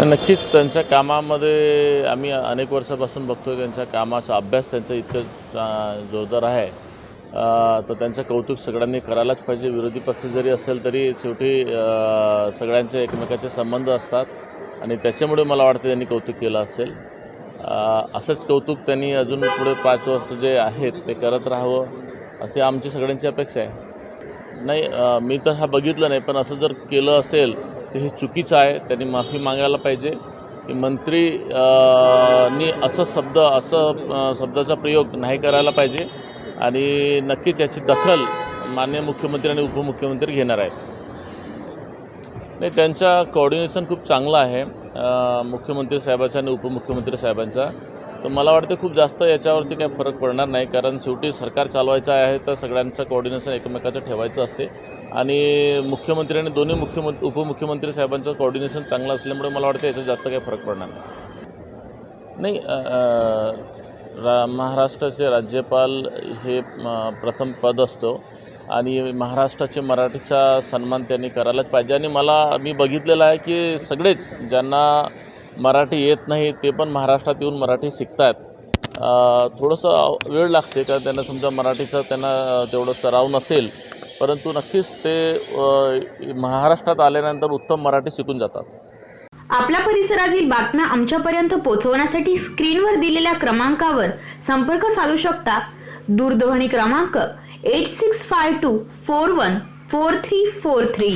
नक्कीच त्यांच्या कामामध्ये आम्ही अनेक वर्षापासून बघतोय त्यांच्या कामाचा अभ्यास त्यांचा इतकं जोरदार आहे. तर त्यांचं कौतुक सगळ्यांनी करायलाच पाहिजे. विरोधी पक्ष जरी असेल तरी शेवटी सगळ्यांचे एकमेकाचे संबंध असतात आणि त्याच्यामुळे मला वाटतं त्यांनी कौतुक केलं असेल. असंच कौतुक त्यांनी अजून पुढे पाच वर्ष जे आहेत ते करत राहावं अशी आमची सगळ्यांची अपेक्षा आहे. नाही मी तर हा बघितलं नाही पण असं जर केलं असेल तर हे चुकीचं आहे. त्यांनी माफी मागायला पाहिजे. की मंत्री नी असं शब्द असं शब्दाचा प्रयोग नाही करायला पाहिजे. आणि नक्कीच याची दखल माननीय मुख्यमंत्री आणि उपमुख्यमंत्री घेणार आहेत. नाही त्यांचा कोऑर्डिनेशन खूप चांगलं आहे मुख्यमंत्री साहेबांचा आणि उपमुख्यमंत्री साहेबांचा. तर मला वाटतं खूप जास्त याच्यावरती काही फरक पडणार नाही कारण शेवटी सरकार चालवायचं आहे तर सगळ्यांचं कोऑर्डिनेशन एकमेकाचं ठेवायचं असते. आणि मुख्यमंत्री आणि दोन्ही मुख्यमंत्री उपमुख्यमंत्री साहेबांचं कोऑर्डिनेशन चांगलं असल्यामुळे मला वाटतं याच्यात जास्त काही फरक पडणार नाही. नाही रा महाराष्ट्राचे राज्यपाल हे प्रथम पद असतो आणि महाराष्ट्राचे मराठीचा सन्मान त्यांनी करायलाच पाहिजे. आणि मला मी बघितलेलं आहे की सगळेच ज्यांना मराठी येत नाही ते पण महाराष्ट्रात येऊन मराठी शिकतात थोडंसं वेळ लागते कारण त्यांना समजा मराठीचा त्यांना तेवढं सराव नसेल परंतु नक्कीच ते महाराष्ट्रात आल्यानंतर उत्तम मराठी शिकून जातात. आपल्या परिसरातील बातम्या आमच्यापर्यंत पोहोचवण्यासाठी स्क्रीनवर दिलेल्या क्रमांकावर संपर्क साधू शकता. दूरध्वनी क्रमांक eight six five two four one four three four three.